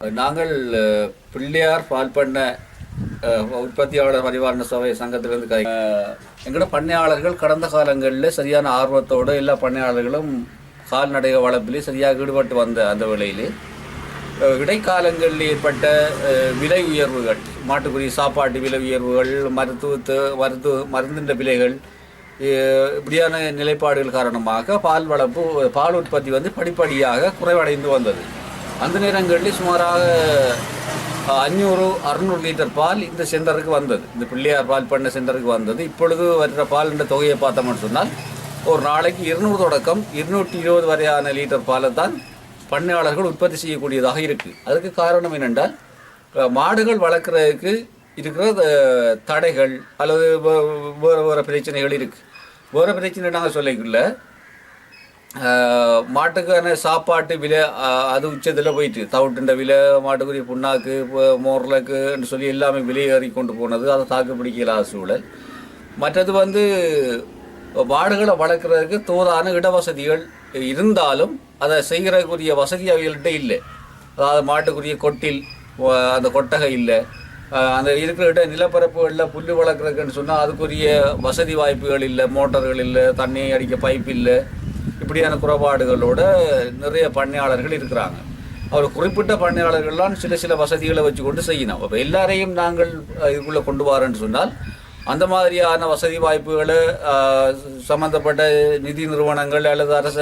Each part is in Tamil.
நாங்கள் பிள்ளையார் பால் பண்ண உற்பத்தியாளர் பரிவாரண சபை சங்கத்திலிருந்து கை எங்களோட பண்ணையாளர்கள் கடந்த காலங்களில் சரியான ஆர்வத்தோடு எல்லா பண்ணையாளர்களும் கால்நடை வளர்ப்பிலே சரியாக ஈடுபட்டு வந்த அந்த வேளையிலே இடைக்காலங்களில் ஏற்பட்ட விலை உயர்வுகள் மாட்டுக்குரிய சாப்பாட்டு விலை உயர்வுகள் மருத்துவத்து மருத்துவ மருந்தின்ற விலைகள் இப்படியான நிலைப்பாடுகள் காரணமாக பால் வளர்ப்பு பால் உற்பத்தி வந்து படிப்படியாக குறைவடைந்து வந்தது. அந்த நேரங்களில் சுமாராக அஞ்சூறு அறுநூறு லிட்டர் பால் இந்த சென்டருக்கு வந்தது. இந்த பிள்ளையார் பால் பண்ண சென்டருக்கு வந்தது. இப்பொழுது வருகிற பால் என்ற தொகையை பார்த்தோம்னு சொன்னால் ஒரு நாளைக்கு இருநூறு தொடக்கம் இருநூற்றி இருபது வரையான லிட்டர் பாலை தான் பண்ணையாளர்கள் உற்பத்தி செய்யக்கூடியதாக இருக்குது அதுக்கு காரணம் என்னென்றால் மாடுகள் வளர்க்குறதுக்கு இருக்கிற தடைகள் அல்லது வேறு வேறு பிரச்சனைகள் இருக்குது வேறு பிரச்சனை நாங்கள் சொல்லிக்கல. மாட்டுக்கான சாப்பாட்டு விலை அது உச்சத்தில் போயிட்டு. தவிட்டுண்ட விலை மாட்டுக்குரிய புண்ணாக்கு இப்போ மோர்லக்குன்னு சொல்லி எல்லாமே விலை ஏறி கொண்டு போனது. அதை தாக்கு பிடிக்கலாத சூழல். மற்றது வந்து மாடுகளை வளர்க்குறதுக்கு தோதான இடவசதிகள் இருந்தாலும் அதை செய்கிறதுக்குரிய வசதி அவைகள்கிட்ட இல்லை. அதாவது மாட்டுக்குரிய கொட்டில் அந்த கொட்டகை இல்லை. அந்த இருக்கிற இட நிலப்பரப்புகளில் புல் வளர்க்குறதுக்குன்னு சொன்னால் அதுக்குரிய வசதி வாய்ப்புகள் இல்லை. மோட்டர்கள் இல்லை தண்ணி அடிக்க பைப் இல்லை. இப்படியான குறைபாடுகளோட நிறைய பண்ணையாளர்கள் இருக்கிறாங்க. அவர் குறிப்பிட்ட பண்ணையாளர்கள்லாம் சில சில வசதிகளை வச்சு கொண்டு செய்யணும். அப்போ எல்லாரையும் நாங்கள் இதுக்குள்ளே கொண்டு வரேன்னு சொன்னால் அந்த மாதிரியான வசதி வாய்ப்புகளை சம்மந்தப்பட்ட நிதி நிறுவனங்கள் அல்லது அரச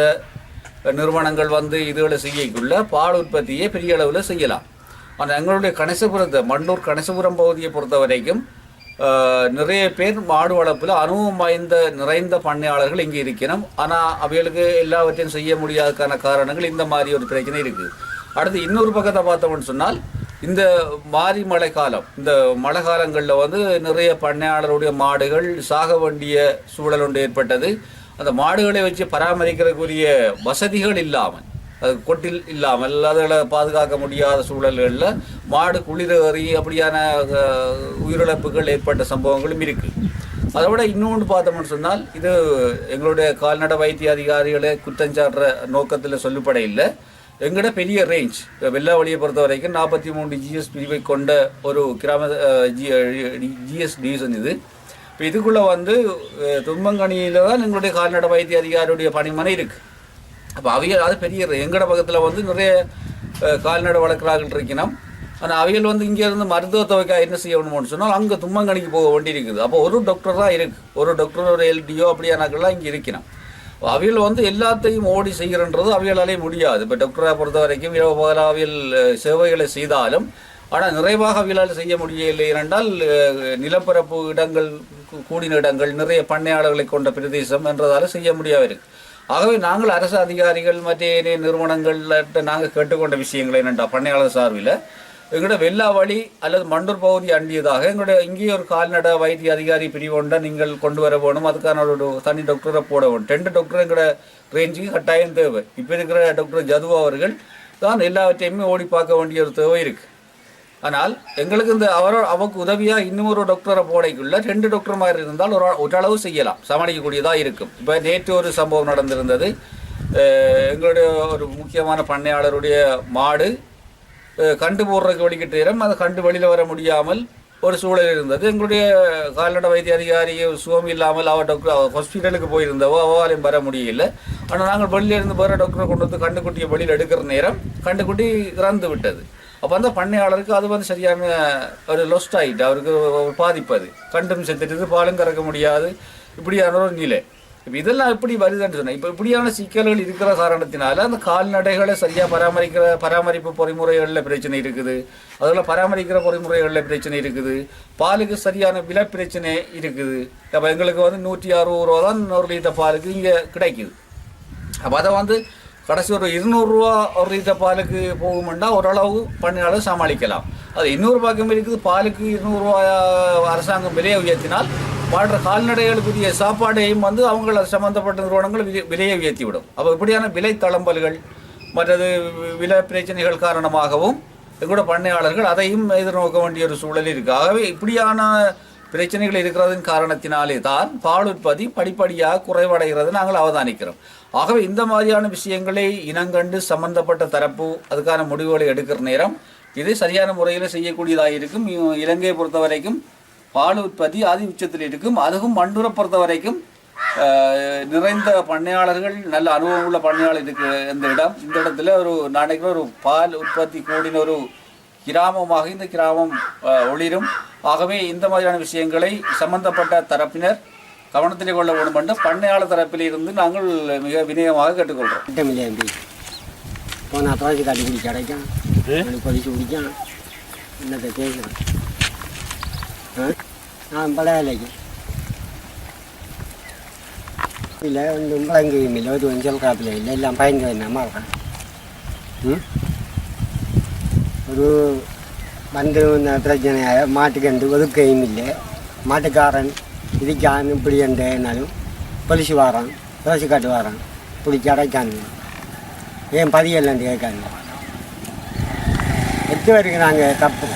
நிறுவனங்கள் வந்து இதுகளை செய்யக்குள்ள பால் உற்பத்தியை பெரிய அளவில் செய்யலாம். ஆனால் எங்களுடைய கணேசபுரத்தை மண்டூர் கணேசபுரம் பகுதியை பொறுத்த வரைக்கும் நிறைய பேர் மாடு வளர்ப்பில் அனுபவம் வாய்ந்த நிறைந்த பண்ணையாளர்கள் இங்கே இருக்கணும் ஆனால் அவைகளுக்கு எல்லாவற்றையும் செய்ய முடியாததுக்கான காரணங்கள் இந்த மாதிரி ஒரு பிரச்சனை இருக்குது அடுத்து இன்னொரு பக்கத்தை பார்த்தோம்னு சொன்னால் இந்த மாரி மழை காலம் இந்த மழை காலங்களில் வந்து நிறைய பண்ணையாளருடைய மாடுகள் சாக வேண்டிய சூழல் ஒன்று ஏற்பட்டது. அந்த மாடுகளை வச்சு பராமரிக்கிறதுக்குரிய வசதிகள் இல்லாமல் கொட்டில் இல்லாமல் அதுகளை பாதுகாக்க முடியாத சூழல்களில் மாடு குளிரேறி அப்படியான உயிரிழப்புகள் ஏற்பட்ட சம்பவங்களும் இருக்குது அதை விட இன்னொன்று பார்த்தோம்னு சொன்னால் இது எங்களுடைய கால்நடை வைத்திய அதிகாரிகளை குற்றஞ்சாட்டுற நோக்கத்தில் சொல்லப்பட இல்லை. எங்கட பெரிய ரேஞ்ச் வெள்ளாவளியை பொறுத்த வரைக்கும் நாற்பத்தி மூணு ஜிஎஸ் பிரிவை கொண்ட ஒரு கிராம ஜிஎஸ் டிவிஷன் இது. இப்போ இதுக்குள்ளே வந்து தும்பங்கனியில் தான் எங்களுடைய கால்நடை வைத்திய அதிகாரியுடைய பணிமனை இருக்குது அப்போ அவியல் அது பெரிய எங்கட பக்கத்தில் வந்து நிறைய கால்நடை வளர்க்குறார்கள் இருக்கணும் ஆனால் அவைகள் வந்து இங்கேருந்து இருந்து என்ன செய்யணும்னு சொன்னால் அங்கே தும்மங்கனிக்கு போக வேண்டி இருக்குது. அப்போ ஒரு டாக்டர் தான் இருக்குது ஒரு டாக்டர் ஒரு எல்டிஓ அப்படியானாக்கெல்லாம் இங்கே இருக்கணும் அவியல் வந்து எல்லாத்தையும் ஓடி செய்கிறன்றது அவியலாலே முடியாது. இப்போ டாக்டரை பொறுத்த வரைக்கும் இரவு அவியல் சேவைகளை செய்தாலும் ஆனால் நிறைவாக அவியலால் செய்ய முடியவில்லை என்றால் நிலப்பரப்பு இடங்கள் கூடின இடங்கள் நிறைய பண்ணையாளர்களை கொண்ட பிரதேசம் என்றதால செய்ய முடியாது ஆகவே நாங்கள் அரசு அதிகாரிகள் மற்ற ஏனைய நிறுவனங்கள்ட்ட நாங்கள் கேட்டுக்கொண்ட விஷயங்கள் என்னென்றா? பண்ணையாளர் சார்பில். எங்களோட வெள்ளாவளி அல்லது மண்டூர் பகுதி அண்டியதாக எங்களுடைய இங்கேயே ஒரு கால்நடை வைத்திய அதிகாரி பிரிவுண்டை நீங்கள் கொண்டு வர வேணும். அதுக்கான ஒரு தனி டாக்டரை போட வேணும். ரெண்டு டாக்டர் எங்களோட ரேஞ்சுக்கு கட்டாயம் தேவை. இப்போ இருக்கிற டாக்டர் ஜதுவா அவர்கள் தான் எல்லாவற்றையுமே ஓடி பார்க்க வேண்டிய ஒரு தேவை இருக்குது ஆனால் எங்களுக்கு இந்த அவரோ அவருக்கு உதவியாக இன்னும் ஒரு டாக்டரை போடைக்குள்ள ரெண்டு டாக்டர் மாதிரி இருந்தால் ஒரு ஓரளவு செய்யலாம். சமாளிக்கக்கூடியதாக இருக்கும். இப்போ நேற்று ஒரு சம்பவம் நடந்திருந்தது. எங்களுடைய ஒரு முக்கியமான பண்ணையாளருடைய மாடு கண்டு போடுறதுக்கு வழிகிட்டு நேரம் அந்த கண்டு வெளியில் வர முடியாமல் ஒரு சூழல் இருந்தது. எங்களுடைய கால்நடை வைத்திய அதிகாரி சுகம் இல்லாமல் அவர் டாக்டர் ஹாஸ்பிட்டலுக்கு போயிருந்தவோ அவாலையும் வர முடியல. ஆனால் நாங்கள் வெளியில இருந்து வேறு டாக்டரை கொண்டு வந்து கண்டுக்குட்டியை வெளியில் எடுக்கிற நேரம் கண்டுக்குட்டி இறந்து விட்டது. அப்போ அந்த பண்ணையாளருக்கு அது வந்து சரியான ஒரு லொஸ்ட் ஆகிட்டு அவருக்கு ஒரு பாதிப்பு அது. கண்டும் செத்துட்டு பாலும் கறக்க முடியாது. இப்படியான ஒரு நிலை. இப்போ இதெல்லாம் எப்படி வருதுன்னு சொன்னேன் இப்போ இப்படியான சிக்கல்கள் இருக்கிற காரணத்தினால அந்த கால்நடைகளை சரியாக பராமரிக்கிற பராமரிப்பு பொறிமுறைகளில் பிரச்சனை இருக்குது. அதில் பராமரிக்கிற பொறிமுறைகளில் பிரச்சனை இருக்குது. பாலுக்கு சரியான விலை பிரச்சனை இருக்குது. அப்போ எங்களுக்கு வந்து நூற்றி அறுபது ரூபா தான் ஒரு லிட்டர் பாலுக்கு இங்கே கிடைக்குது. அப்போ அதை வந்து கடைசி ஒரு இருநூறுரூவா ஒரு லிட்டர் பாலுக்கு போகுமெண்டா ஓரளவு பண்ணினாலும் சமாளிக்கலாம். அது இன்னொரு பக்கம் இருக்குது பாலுக்கு இருநூறுவா அரசாங்கம் விலையை உயர்த்தினால் வாழ்கிற கால்நடைகளுக்குரிய சாப்பாடையும் வந்து அவங்கள சம்மந்தப்பட்ட நிறுவனங்கள் விலை- விலையை உயர்த்திவிடும். அப்போ இப்படியான விலை தளம்பல்கள் மற்றது விலை பிரச்சனைகள் காரணமாகவும் கூட பண்ணையாளர்கள் அதையும் எதிர்நோக்க வேண்டிய ஒரு சூழல் இருக்குது ஆகவே இப்படியான பிரச்சனைகள் இருக்கிறதன் காரணத்தினாலே தான் பால் உற்பத்தி படிப்படியாக குறைவடைகிறது நாங்கள் அவதானிக்கிறோம். ஆகவே இந்த மாதிரியான விஷயங்களை இனங்கண்டு சம்பந்தப்பட்ட தரப்பு அதுக்கான முடிவுகளை எடுக்கிற நேரம் இது சரியான முறையில் செய்யக்கூடியதாக இருக்கும். இலங்கையை பொறுத்த வரைக்கும் பால் உற்பத்தி அதி உச்சத்தில் இருக்கும். அதுவும் மண்டூரை பொறுத்த வரைக்கும் நிறைந்த பண்ணையாளர்கள் நல்ல அனுபவம் உள்ள பண்ணையாளர் இருக்கு இந்த இடம். இந்த இடத்துல ஒரு நாளைக்கு ஒரு பால் உற்பத்தி கூடின ஒரு கிராமமாக இந்த கிராமம் ஒளிரும். ஆகவே இந்த மாதிரியான விஷயங்களை சம்பந்தப்பட்ட தரப்பினர் கவனத்திலே கொள்ள வேண்டும் என்று பண்ணையாளர் தரப்பில் இருந்து நாங்கள் மிக வினயமாக கேட்டுக்கொள்கிறோம். திட்டமில்லை எம்பி போனால் துவைச்சி காட்டி குடிக்க கிடைக்கும் கொதிச்சு குடிக்கும். என்னத்தை கேட்குறேன் நான் பழைய வேலைக்கு. இல்லை ஒன்றும் விளங்கவும் இல்லை ஒரு வஞ்சல் காப்பில் இல்லை எல்லாம் பயந்து என்னமா இருக்கேன்? ம்? ஒரு வந்து இந்த பிரச்சனையாக மாட்டுக்கண்டு ஒதுக்கையும் இல்லை மாட்டுக்காரன் இதுக்கான் இப்படி என்றாலும் பொலிசு வாரான் துளசி காட்டு வாரான் பிடிச்சி அடைக்கானுங்க ஏன் பதியெல்லாம் கேட்காங்க எட்டு வரைக்கும் நாங்கள் தப்பு